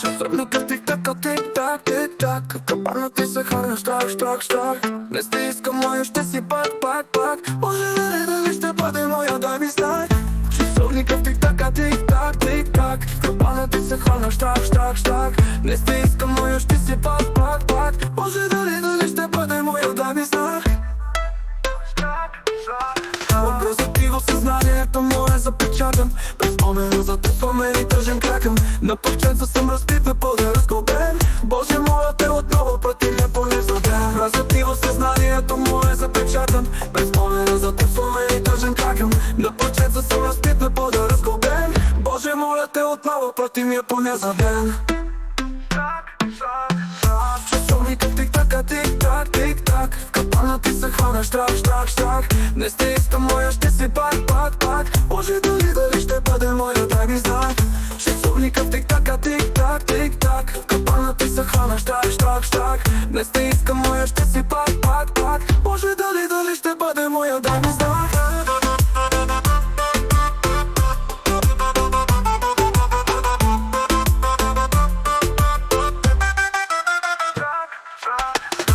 Часовника тик-така, тик-так, тик-так Капана ти се хванеш так, так, так Не сте иска моя, ще си пак, пак, пак. Може да дали ще бъде моя, дай ми знак Часовника тик-така, тик-так, тик-так Капана ти се хванеш так, так, так Не сте иска моя, ще си пак, пак, пак. Може да не дали ще бъде моя, дай ми знак Образът ти в съзнанието му е запечатан. През спомена за те спомени тъжен кракъм На парченца съм разбит, на пода разглобен Боже моя те отново прати ден Образът ти в съзнанието му е запечатан. През спомена за те спомени тъжен кракъм. На парченца съм разбит, на пода разглобен Боже моля те отново прати ми поне за ден Часовникът тик-така, тик-так, тик-так. В капана ти се хванаш, штрак, штрак, штрак. Не сте иска моя, ще си пак штрак, штрак Не сте иска моя, ще си пак, пак, пак. Може дали, дали ще бъде моя, дай ми знак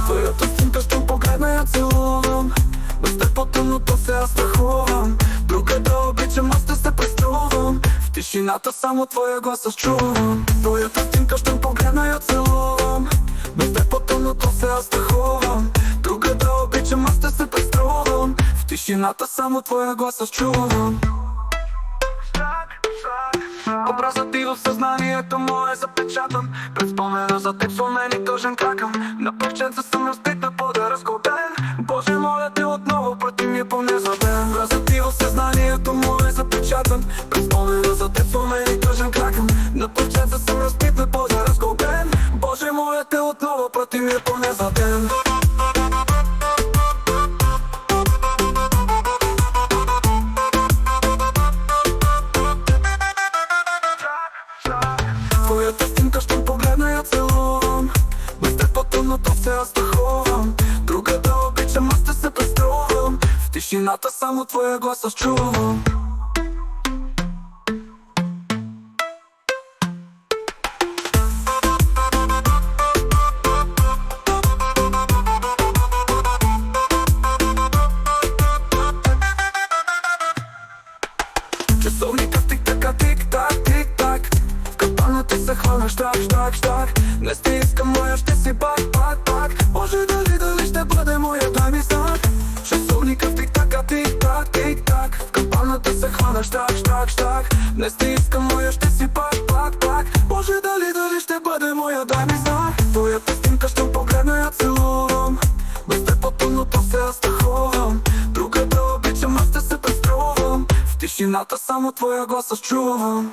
Твоята снимка ще погледна я целувам. Без теб по-тъмното се аз страхувам. Друга да обичам, аз да се преструвам. В тишината само твоя глас аз чувам. Твоята снимка ще погледна тишината само твоя глас аз чувам. Образът ти в съзнанието му е запечатан. През спомена за теб спомени тъжен кракъм. На парченца съм разбит на пода разглобен Боже моля те отново прати ми поне за ден Образът ти в съзнанието му е запечатан. През спомена за теб спомени тъжен кракъм. На парченца съм разбит на пода разглобен Боже моля те отново прати ми поне за ден Твоята снимка ще погледна я целувам. Без теб по-тъмното се аз страхувам. Друга да обичам, аз ще се преструвам. В тишината само твоя глас аз чувам хвана, штрак, штрак, штрак Не сте иска моя, ще си пак, пак, пак. Може дали, дали ще бъде моя, дай ми знак. Часовника тик-така, тик-так, тик-так. В капана ти се хвана, штрак, штрак, штрак Не сте иска моя, ще си пак, пак, пак. Може дали, дали ще бъде моя, дай ми знак. Твоята снимка ще погледна, я целувам. Без теб по-тъмното се аз страхувам. Друга да обичам, аз ще се преструвам. В тишината само твоя глас аз чувам